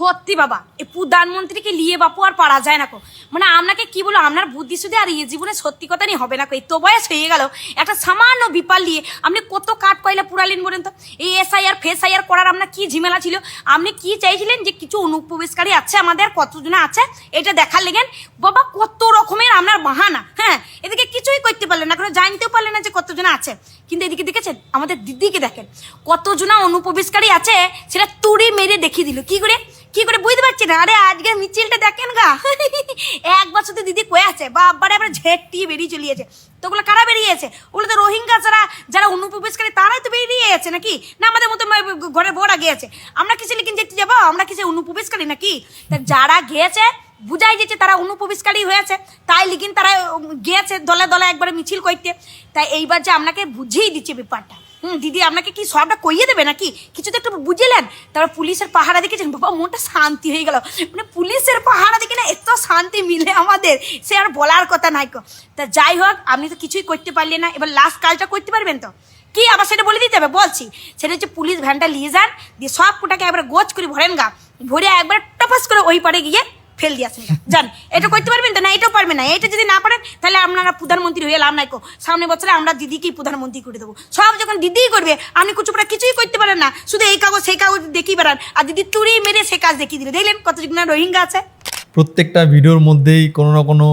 সত্যি বাবা এই প্রধানমন্ত্রীকে নিয়ে বাপু আর পারা যায় না কো। মানে আপনাকে কি বলো আপনার বুদ্ধি শুধু আর এই জীবনে সত্যি কথা নিয়ে হবে না কো। এই তো বয়স হয়ে গেল, একটা সামান্য বিপাল নিয়ে আপনি কত কাঠ কয়লা পুরালেন বলেন তো? এই এসআইআর, ফেসআইআর করার আপনার কি ঝিমেলা ছিল? আপনি কি চাইছিলেন যে কিছু অনুপ্রবেশকারী আছে আমাদের, কতজন আছে, এটা দেখার লেগেন বাবা, কত রকমের আপনার বাহানা হ্যাঁ? এদিকে কিছুই করতে পারলেন না কোনো জানতেও পারলেন না যে কতজন আছে। কিন্তু এদিকে দেখেছেন, আমাদের দিদিকে দেখেন, কতজনা অনুপ্রবেশকারী আছে, সেটা তুড়ি মেরে দেখিয়ে দিল। কি করে? কি করে বুঝতে পারছি না? আরে আজকে মিছিলটা দেখেন গা। এক বছর তো দিদি কয়ে আছে বাবারে আবার ঝেঁটিয়ে বেরিয়ে চলিয়েছে তো ওগুলো কারা বেরিয়েছে ওগুলো তো রোহিঙ্গা যারা যারা অনুপ্রবেশকারী, তারাই তো বেরিয়ে গেছে নাকি? না, আমাদের মতো ঘরে বড়া গিয়েছে আমরা কিসে লিখিন দেখতে যাব? আমরা কিসে অনুপ্রবেশকারী নাকি? তা যারা গিয়েছে বুঝাই যেছে তারা অনুপ্রবেশকারী হয়েছে। তাই লিখিন তারা গিয়েছে দলে দলে একবারে মিছিল করতে তাই এইবার যে আপনাকে বুঝিয়ে দিচ্ছে ব্যাপারটা। হুম, দিদি আপনাকে কি সবটা কইয়ে দেবে নাকি? কিছু তো একটু বুঝলেন তারপর পুলিশের পাহারা দেখেছেন বাবা মনটা শান্তি হয়ে গেল। মানে পুলিশের পাহারা দেখে না এত শান্তি মিলে আমাদের। সে আর বলার কথা নাই তা যাই হোক, আপনি তো কিছুই করতে পারলেন না। এবার লাস্ট কাজটা করতে পারবেন তো? কি আবার সেটা বলে দিতে হবে? বলছি, সেটা হচ্ছে পুলিশ ভ্যানটা নিয়ে যান, দিয়ে সব কোটাকে একবার গোছ করে ভরেন গা। ভরে একবার টপাস করে ওই পারে গিয়ে ফেল দিয়ে আসেন যান, এটা করতে পারবেন তো না, এটাও পারবেন না, এটা যদি না পারেন, তাহলে আপনারা প্রধানমন্ত্রী হয়ে লাভ নাই সামনে বছরে আমরা দিদিকেই প্রধানমন্ত্রী করে দেবো। সব যখন দিদিই করবে আপনি কিছু পরে কিছুই করতে পারেন না। শুধু এই কাগজ, সেই কাগজ দেখিয়ে বেড়ান। আর দিদি তুড়ি মেরে সে কাজ দেখিয়ে দিলে দেখলেন কত না রোহিঙ্গা আছে। প্রত্যেকটা ভিডিওর মধ্যেই কোনো না কোনো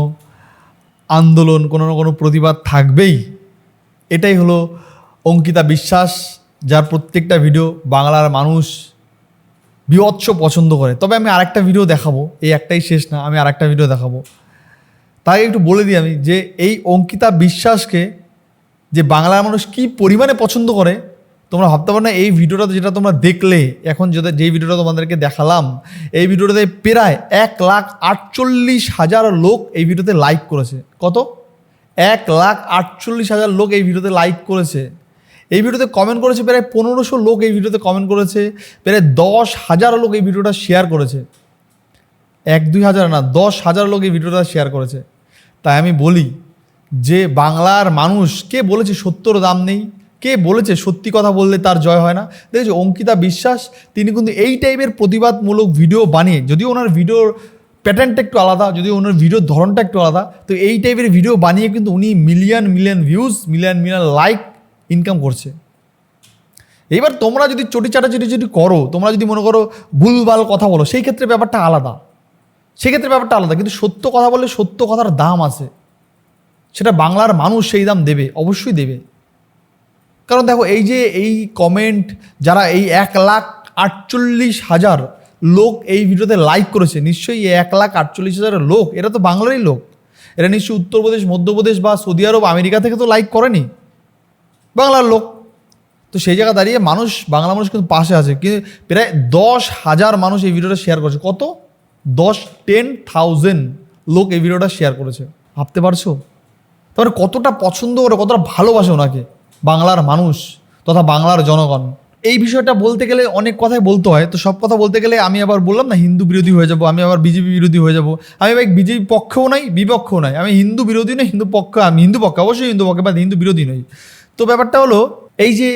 আন্দোলন, কোনো না কোনো প্রতিবাদ থাকবেই। এটাই হলো অঙ্কিতা বিশ্বাস, যার প্রত্যেকটা ভিডিও বাংলার মানুষ বিভৎস পছন্দ করে। তবে আমি আরেকটা ভিডিও দেখাবো। এই একটাই শেষ না, আমি আরেকটা ভিডিও দেখাবো। তাই একটু বলে দিই আমি যে, এই অঙ্কিতা বিশ্বাসকে যে বাংলার মানুষ কি পরিমাণে পছন্দ করে, তোমরা ভাবতে পারো না, এই ভিডিওটা যেটা তোমরা দেখলে, এখন যেটা, যেই ভিডিওটা তোমাদেরকে দেখালাম, এই ভিডিওটাতে প্রায় এক লাখ আটচল্লিশ হাজার লোক এই ভিডিওতে লাইক করেছে। কত? এক লাখ আটচল্লিশ হাজার লোক এই ভিডিওতে লাইক করেছে। এই ভিডিওতে কমেন্ট করেছে প্রায় পনেরোশো লোক এই ভিডিওতে কমেন্ট করেছে, প্রায় দশ হাজার লোক এই ভিডিওটা শেয়ার করেছে। এক দুই হাজার না, দশ হাজার লোক এই ভিডিওটা শেয়ার করেছে। তাই আমি বলি যে বাংলার মানুষ, কে বলেছে সত্যর দাম নেই, কে বলেছে সত্যি কথা বললে তার জয় হয় না? দেখেছ, অঙ্কিতা বিশ্বাস, তিনি কিন্তু এই টাইপের প্রতিবাদমূলক ভিডিও বানিয়ে, যদিও ওনার ভিডিওর প্যাটার্নটা একটু আলাদা, যদিও ওনার ভিডিওর ধরনটা একটু আলাদা, তো এই টাইপের ভিডিও বানিয়ে কিন্তু উনি million million views million million like income করছে। এবার তোমরা যদি চটি চাটাচুটি যদি করো, তোমরা যদি মনে করো ভুলভাল কথা বলো, সেই ক্ষেত্রে ব্যাপারটা আলাদা। সেক্ষেত্রে ব্যাপারটা আলাদা, কিন্তু সত্য কথা বললে সত্য কথার দাম আছে। সেটা বাংলার মানুষ সেই দাম দেবে, অবশ্যই দেবে। কারণ দেখো, এই যে এই কমেন্ট যারা এই এক লাখ আটচল্লিশ হাজার লোক এই ভিডিওতে লাইক করেছে, নিশ্চয়ই এই এক লাখ আটচল্লিশ হাজার লোক, এরা তো বাংলারই লোক। এরা নিশ্চয়ই উত্তরপ্রদেশ, মধ্যপ্রদেশ বা সৌদি আরব, আমেরিকা থেকে তো লাইক করেনি। বাংলার লোক। তো সেই জায়গায় দাঁড়িয়ে মানুষ, বাংলা মানুষ কিন্তু পাশে আছে। কিন্তু প্রায় দশ হাজার মানুষ এই ভিডিওটা শেয়ার করেছে। কত? দশ টেন থাউজেন্ড লোক এই ভিডিওটা শেয়ার করেছে। ভাবতে পারছ? তারপরে কতটা পছন্দ করে কতটা ভালোবাসে ওনাকে, বাংলার মানুষ তথা বাংলার জনগণ। এই বিষয়টা বলতে গেলে অনেক কথাই বলতে হয়। তো সব কথা বলতে গেলে আমি আবার বললাম না, হিন্দু বিরোধী হয়ে যাব, আমি আবার বিজেপি বিরোধী হয়ে যাব। আমি ভাই বিজেপি পক্ষেও নাই, বিপক্ষেও নাই। আমি হিন্দু বিরোধী নই, হিন্দু পক্ষ, আমি হিন্দু পক্ষে, অবশ্যই হিন্দু পক্ষে বা হিন্দু বিরোধী নই। তো ব্যাপারটা হলো, এই যে,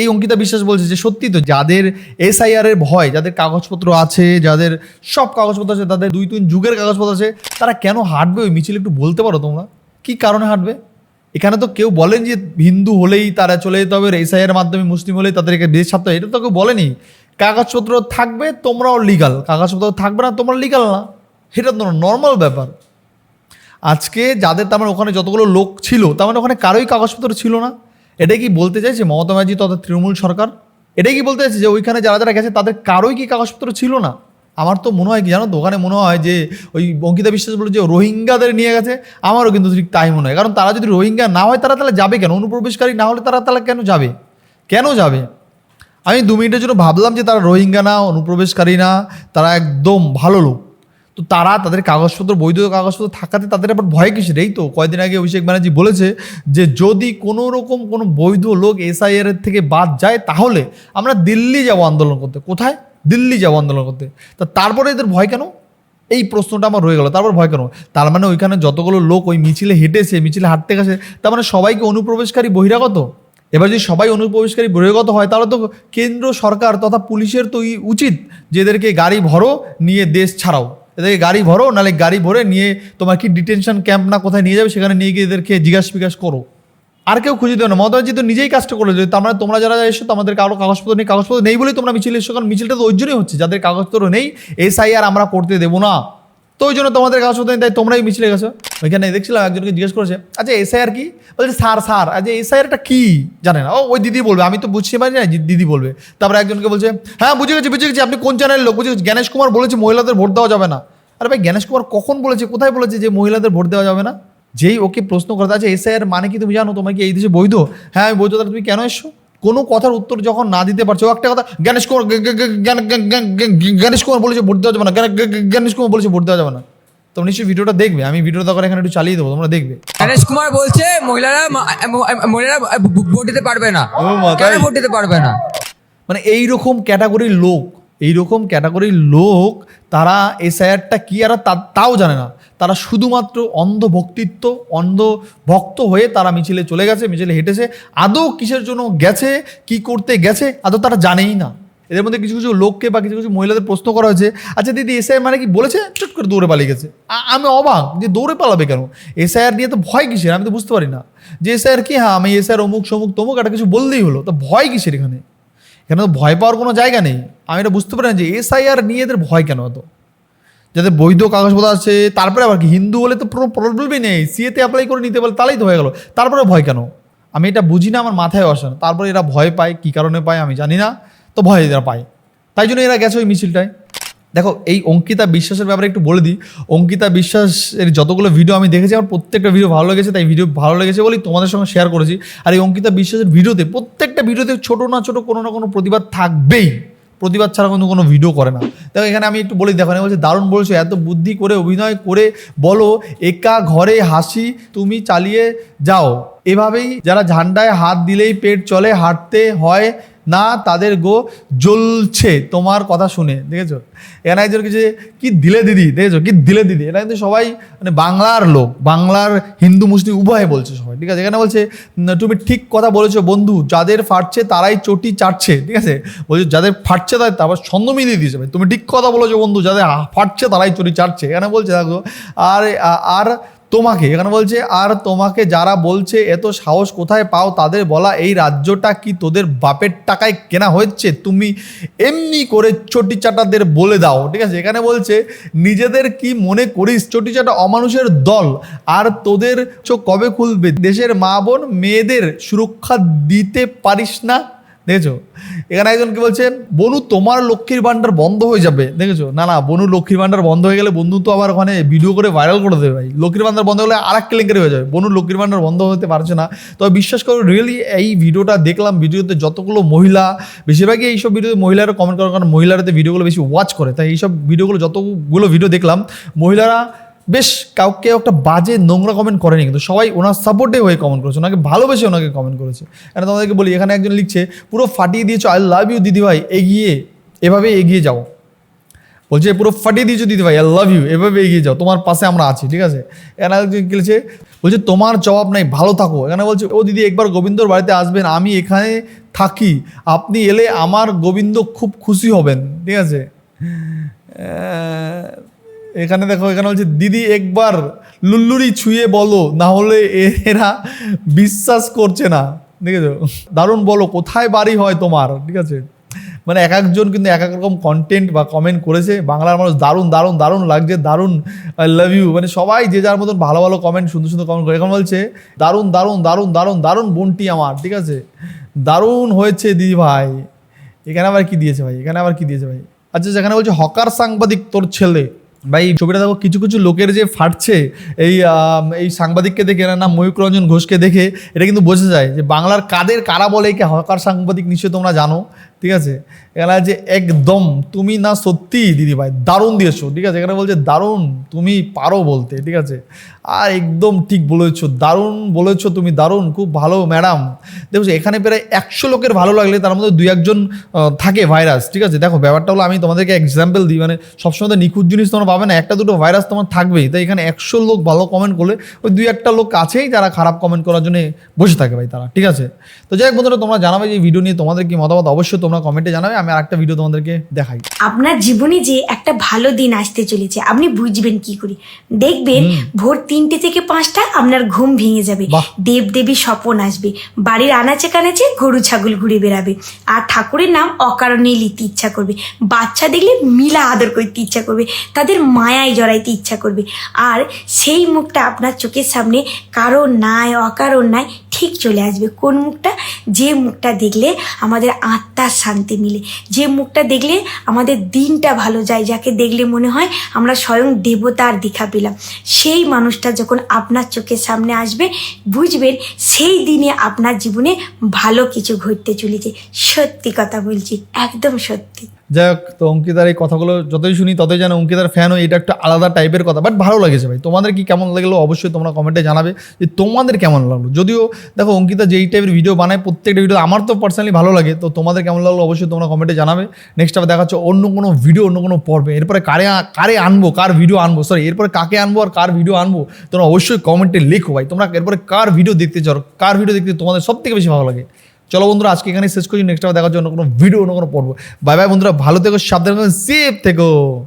এই অঙ্কিতা বিশ্বাস বলছে যে সত্যি তো যাদের এসআইআর এর ভয়, যাদের কাগজপত্র আছে, যাদের সব কাগজপত্র আছে, তাদের দুই তিন যুগের কাগজপত্র আছে, তারা কেন হাঁটবে? ওই মিছিল একটু বলতে পারো তোমরা। কি কারণে হাঁটবে? এখানে তো কেউ বলেন যে হিন্দু হলেই তারা চলে যেতে হবে এসআইআর মাধ্যমে মুসলিম হলেই তাদেরকে দেশ ছাড়তে হবে, এটা তো কেউ বলেনি। কাগজপত্র থাকবে, তোমরাও লিগাল কাগজপত্র থাকবে না, তোমরা লিগাল না। সেটা তো নর্মাল ব্যাপার। আজকে যাদের, তার মানে ওখানে যতগুলো লোক ছিল, তার মানে ওখানে কারোই কাগজপত্র ছিল না। এটাই কি বলতে চাইছে মমতা ব্যানার্জি তথা তৃণমূল সরকার? এটাই কি বলতে চাইছে যে ওইখানে যারা যারা গেছে তাদের কারোই কি কাগজপত্র ছিল না? আমার তো মনে হয় কি জানো দোকানে মনে হয় যে ওই অঙ্কিতা বিশ্বাস বলে যে রোহিঙ্গাদের নিয়ে গেছে, আমারও কিন্তু ঠিক তাই মনে হয়। কারণ তারা যদি রোহিঙ্গা না হয় তারা তাহলে যাবে কেন? অনুপ্রবেশকারী না হলে তারা তাহলে কেন যাবে? কেন যাবে? আমি দু মিনিটের জন্য ভাবলাম যে তারা রোহিঙ্গা না, অনুপ্রবেশকারী না, তারা একদম ভালো লোক। তো তারা তাদের কাগজপত্র, বৈধ কাগজপত্র থাকাতে তাদের আবার ভয় কিসের? এই তো কয়দিন আগে অভিষেক ব্যানার্জি বলেছে যে যদি কোনো রকম কোনো বৈধ লোক এসআইআর থেকে বাদ যায়, তাহলে আমরা দিল্লি যাব আন্দোলন করতে। কোথায়? দিল্লি যাব আন্দোলন করতে। তা তারপরে এদের ভয় কেন? এই প্রশ্নটা আমার রয়ে গেল। তারপর ভয় কেন? তার মানে ওইখানে যতগুলো লোক ওই মিছিলে হেঁটেছে, মিছিলে হাঁটতে গেছে, তার মানে সবাইকে অনুপ্রবেশকারী বহিরাগত? এবার যদি সবাই অনুপ্রবেশকারী বহিরাগত হয়, তাহলে তো কেন্দ্র সরকার তথা পুলিশের তো উচিত যে এদেরকে গাড়ি ভরো, নিয়ে দেশ ছাড়াও। এদেরকে গাড়ি ভরো, নাহলে গাড়ি ভরে নিয়ে তোমার কি ডিটেনশন ক্যাম্প না কোথায় নিয়ে যাবে, সেখানে নিয়ে গিয়ে এদেরকে জিজ্ঞাসা বিকাশ করো। আর কেউ খুঁজে দেবে না। মমতা ব্যানার্জি তো নিজেই কাজটা করে যদি তার তোমরা যারা এসো তোমাদের কারও কাগজপত্র নেই কাগজপত্র নেই বলেই তোমরা মিছিল এসো কারণ মিছিলটা তো ওই জন্যই হচ্ছে। যাদের কাগজপত্র নেই, এসআইআর আমরা করতে দেবো না। তো ওই জন্য তোমাদের কাগজপত্র নেই তাই তোমরাই মিছিলে গেছো। ওইখানে দেখছিলাম একজনকে জিজ্ঞেস করেছে আচ্ছা এসআইআর কি? বলছে, স্যার স্যার। আচ্ছা এসআইআরটা কি? জানে না। ও, ওই দিদি বলবে। আমি তো বুঝতে পারি না দিদি বলবে। তারপরে একজনকে বলছে হ্যাঁ বুঝে গেছি বুঝে গেছি। আপনি কোন চ্যানেলের লোক? বুঝে গেছি, জ্ঞানেশ কুমার বলেছে মহিলাদের ভোট দেওয়া যাবে না। আরে ভাই, জ্ঞানেশ কুমার কখন বলেছে, কোথায় বলেছে যে মহিলাদের ভোট দেওয়া যাবে না? যেই ওকে প্রশ্ন করতে আছে এসআইআর মানে কি তুমি জানো? তোমার কি এই দেশে বৈধ? হ্যাঁ আমি বৈধ, তাহলে তুমি কেন এসছো? কোনো কথার উত্তর যখন না দিতে পারছে ও একটা কথা জ্ঞানেশ কুমার জ্ঞ- জ্ঞ- জ্ঞ- জ্ঞান- জ্ঞান- জ্ঞান- জ্ঞান- জ্ঞানেশ কুমার বলেছে ভোট দেওয়া যাবে না। জ্ঞান- জ্ঞান- জ্ঞানেশ কুমার বলেছে ভোট দেওয়া যাবে না। তোমরা নিশ্চয়ই ভিডিওটা দেখবে আমি ভিডিওটা তখন এখানে একটু চালিয়ে দেবো তোমরা দেখবে। গণেশ কুমার বলছে মহিলারা মহিলারা ভোট দিতে পারবে না। কেন ভোট দিতে পারবে না? মানে এইরকম ক্যাটাগরির লোক এই রকম ক্যাটাগরির লোক, তারা এসআইআরটা কী আর তাও জানে না। তারা শুধুমাত্র অন্ধ ভক্তিত্ব, অন্ধ ভক্ত হয়ে তারা মিছিলে চলে গেছে, মিছিলে হেঁটেছে। আদৌ কিসের জন্য গেছে, কি করতে গেছে, আদৌ তারা জানেই না। এদের মধ্যে কিছু কিছু লোককে বা কিছু কিছু মহিলাদের প্রশ্ন করা হয়েছে আচ্ছা দিদি এসআইআর মানে কি বলেছে? চুট করে দৌড়ে পালিয়ে গেছে। আমি অবাক যে দৌড়ে পালাবে কেন? এসআইআর নিয়ে তো ভয় কিসের? আমি তো বুঝতে পারি না। যে এসআইআর কি? হ্যাঁ আমি এসআইআর অমুক সমুক তমুক, একটা কিছু বললেই হলো। তো ভয় কিসের এখানে? এখানে তো ভয় পাওয়ার কোনো জায়গা নেই? আমি এটা বুঝতে পারি না যে এসআইআর নিয়ে এদের ভয় কেন এত? যাদের বৈধ কাগজপত্র আছে, তারপরে আবার কি হিন্দু হলে তো কোনো প্রবলেমই নেই। সিএতে অ্যাপ্লাই করে নিতে পারলে তাহলেই তো হয়ে গেল। তারপরে ভয় কেন? আমি এটা বুঝি না, আমার মাথায় আসে না। তারপরে এরা ভয় পায়, কী কারণে পায় আমি জানি না, তো ভয় এরা পায়। তাই জন্য এরা গেছে ওই মিছিলটায়। দেখো, এই অঙ্কিতা বিশ্বাসের ব্যাপারে একটু বলে দিই। অঙ্কিতা বিশ্বাসের যতগুলো ভিডিও আমি দেখেছি, আমার প্রত্যেকটা ভিডিও ভালো লেগেছে, তাই ভিডিও ভালো লেগেছে বলেই তোমাদের সঙ্গে শেয়ার করেছি। আর এই অঙ্কিতা বিশ্বাসের ভিডিওতে প্রত্যেকটা ভিডিওতে ছোট না ছোট কোনো না কোনো প্রতিবাদ থাকবেই। প্রতিবাদ ছাড়া কিন্তু কোনো ভিডিও করে না। দেখো, এখানে আমি একটু বলি, দেখো বলছে, দারুণ বলছো, এত বুদ্ধি করে, অভিনয় করে বলো, একা ঘরে হাসি তুমি চালিয়ে যাও। এভাবেই যারা ঝান্ডায় হাত দিলেই পেট চলে, হাঁটতে হয় না, তাদের গো জ্বলছে। তোমার কথা শুনে, দেখেছ? এখানে একজন কিছু কি দিলে দিদি? দেখেছ? কি দিলে দিদি? এটা কিন্তু সবাই মানে বাংলার লোক, বাংলার হিন্দু, মুসলিম, উভয়ে বলছে সবাই, ঠিক আছে? এখানে বলছে তুমি ঠিক কথা বলেছ বন্ধু, যাদের ফাটছে তারাই চটি চাটছে, ঠিক আছে? বলছে, যাদের ফাটছে তাই তারপর ছন্দ মিলিয়ে দিয়েছে তুমি ঠিক কথা বলেছ বন্ধু, যাদের ফাটছে তারাই চটি চাটছে। এখানে বলছে, দেখো, আর আর তোমাকে, এখানে বলছে, আর তোমাকে যারা বলছে, এত সাহস কোথায় পাও? তাদের বলা, এই রাজ্যটা কি তোদের বাপের টাকায় কেনা হচ্ছে? তুমি এমনি করে চটি চাটাদের বলে দাও। ঠিক আছে, এখানে বলছে, নিজেদের কি মনে করিস? চটি চাটা অমানুষের দল। আর তোদের চোখ কবে খুলবে? দেশের মা বোন মেয়েদের সুরক্ষা দিতে পারিস না? দেখেছ? এখানে একজন কি বলছেন, বনু, তোমার লক্ষ্মীর ভান্ডার বন্ধ হয়ে যাবে। দেখেছ? না না, বনু, লক্ষ্মীর ভান্ডার বন্ধ হয়ে গেলে বন্ধু তো আবার ওখানে ভিডিও করে ভাইরাল করে দেবে ভাই। লক্ষ্মীর ভান্ডার বন্ধ হলে আর এক কেলেঙ্কারি হয়ে যাবে। বনু, লক্ষ্মীর ভান্ডার বন্ধ হতে পারছে না। তবে বিশ্বাস করো রিয়েলি এই ভিডিওটা দেখলাম ভিডিওতে যতগুলো মহিলা, বেশিরভাগই এইসব ভিডিওতে মহিলারা কমেন্ট করে, কারণ মহিলারাতে ভিডিওগুলো বেশি ওয়াচ করে। তাই এইসব ভিডিওগুলো যতগুলো ভিডিও দেখলাম, মহিলারা বেশ কাউকে একটা বাজে নোংরা কমেন্ট করেনি, কিন্তু সবাই ওনার সাপোর্টে হয়ে কমেন্ট করেছে, ওনাকে ভালোবেসে ওনাকে কমেন্ট করেছে। এখানে তোমাদেরকে বলি, এখানে একজন লিখছে, পুরো ফাটিয়ে দিয়েছ আই লাভ ইউ দিদিভাই, এগিয়ে, এভাবে এগিয়ে যাও। বলছে, পুরো ফাটিয়ে দিয়েছ, দিদিভাই আই লাভ ইউ এভাবে এগিয়ে যাও, তোমার পাশে আমরা আছি, ঠিক আছে? এখানে একজন লিখছে, বলছে, তোমার জবাব নাই, ভালো থাকো। এখানে বলছে, ও দিদি, একবার গোবিন্দর বাড়িতে আসবেন, আমি এখানে থাকি, আপনি এলে আমার গোবিন্দ খুব খুশি হবেন। ঠিক আছে? এখানে দেখো, এখানে বলছে, দিদি, একবার লুল্লুরি ছুঁয়ে বলো, না হলে এরা বিশ্বাস করছে না। দেখেছ? দারুণ বলো, কোথায় বাড়ি হয় তোমার? ঠিক আছে? মানে এক একজন কিন্তু এক এক রকম কন্টেন্ট বা কমেন্ট করেছে। বাংলার মানুষ দারুণ দারুণ দারুণ লাগছে, দারুণ আই লাভ ইউ মানে সবাই যে যার মতন ভালো ভালো কমেন্ট সুন্দর সুন্দর কমেন্ট করে, এখন বলছে, দারুণ দারুণ দারুণ দারুণ দারুণ বোনটি আমার। ঠিক আছে? দারুণ হয়েছে দিদি ভাই। এখানে আবার কি দিয়েছে ভাই? এখানে আবার কি দিয়েছে ভাই? আচ্ছা যেখানে বলছে, হকার সাংবাদিক তোর ছেলে। ভাই, এই ছবিটা দেখো, কিছু কিছু লোকের যে ফাটছে, এই এই সাংবাদিককে দেখে না ময়ূক রঞ্জন ঘোষকে দেখে, এটা কিন্তু বোঝা যায় যে বাংলার কাদের, কারা বলে একে হকার সাংবাদিক নিশ্চয়ই তোমরা জানো। ঠিক আছে? এখানে আছে, একদম, তুমি না সত্যি, দিদি ভাই। দারুণ দিয়েছ, ঠিক আছে? এখানে বলছে, দারুণ, তুমি পারো বলতে। ঠিক আছে? আর একদম ঠিক বলেছ, দারুণ বলেছ তুমি, দারুণ, খুব ভালো, ম্যাডাম। দেখছ এখানে প্রায় একশো লোকের ভালো লাগলে তার মধ্যে দুই একজন থাকে ভাইরাস, ঠিক আছে? দেখো, ব্যাপারটা হলো আমি তোমাদেরকে এক্সাম্পল দিই মানে সবসময় তো নিখুঁত জিনিস তোমরা পাবে না, একটা দুটো ভাইরাস তোমার থাকবেই। তাই এখানে একশো লোক ভালো কমেন্ট করলে ওই দুই একটা লোক আছেই যারা খারাপ কমেন্ট করার জন্য বসে থাকে ভাই তারা, ঠিক আছে? তো যাই হোক বন্ধুরা, তোমরা জানাবে যে ভিডিও নিয়ে তোমাদের কি মতামত? অবশ্যই তোমরা কমেন্টে জানাবে আমি আরেকটা ভিডিও তোমাদেরকে দেখাই। আপনার জীবনে যে একটা ভালো দিন আসতে চলেছে আপনি বুঝবেন কি করে। দেখবেন ভোর তিনটে থেকে পাঁচটা আপনার ঘুম ভেঙে যাবে। বাহ। দেব দেবী স্বপন আসবে। বাড়ির আনাচে কানাচে গরু ছাগল ঘুরে বেড়াবে। আর ঠাকুরের নাম অকারণে লিতে ইচ্ছা করবে। বাচ্চা দেখলে মিলা আদর করতে ইচ্ছা করবে। তাদের মায়ায় জড়াইতে ইচ্ছা করবে। আর সেই মুখটা আপনার চোখের সামনে কারণ নাই অকারণ নাই ঠিক চলে আসবে। কোন মুখটা? যে মুখটা দেখলে আমাদের আত্মার শান্তি মিলে। যে মুখটা দেখলে আমাদের দিনটা ভালো যায়, যাকে দেখলে মনে হয় আমরা স্বয়ং দেবতার দেখা পেলাম। সেই মানুষটা যখন আপনার চোখের সামনে আসবে, বুঝবেন সেই দিনে আপনার জীবনে ভালো কিছু ঘটতে চলেছে। সত্যি কথা বলছি, একদম সত্যি। যাই হোক, তো অঙ্কিতার এই কথাগুলো যতই শুনি, ততই যেন অঙ্কিতার ফ্যান হয় এটা একটা আলাদা টাইপের কথা বাট ভালো লেগেছে ভাই। তোমাদের কি কেমন লাগল অবশ্যই তোমরা কমেন্টে জানাবে যে তোমাদের কেমন লাগল। যদিও দেখো, অঙ্কিতা যেই টাইপের ভিডিও বানায়, প্রত্যেকটা ভিডিও আমার তো পার্সোনালি ভালো লাগে, তো তোমাদের কেমন লাগল অবশ্যই তোমরা কমেন্টে জানাবে। নেক্সট আবার দেখা হচ্ছে অন্য কোনো ভিডিও অন্য কোনো পর্বে। এরপরে কারে কারে আনব, কার ভিডিও আনব? সরি এরপরে কাকে আনব আর কার ভিডিও আনব? তোমরা অবশ্যই কমেন্টে লেখো ভাই। তোমরা এরপরে কার ভিডিও দেখতে চাও, কার ভিডিও দেখতে তোমাদের সব থেকে বেশি ভালো লাগে? চলো বন্ধুরা, আজকে এখানে শেষ করছি। নেক্সট টাইম দেখার জন্য কোনো ভিডিও অন্য কোনো পড়ব বাই বাই বন্ধুরা, ভালো থেকো, সাবধানে সেফ থেকো।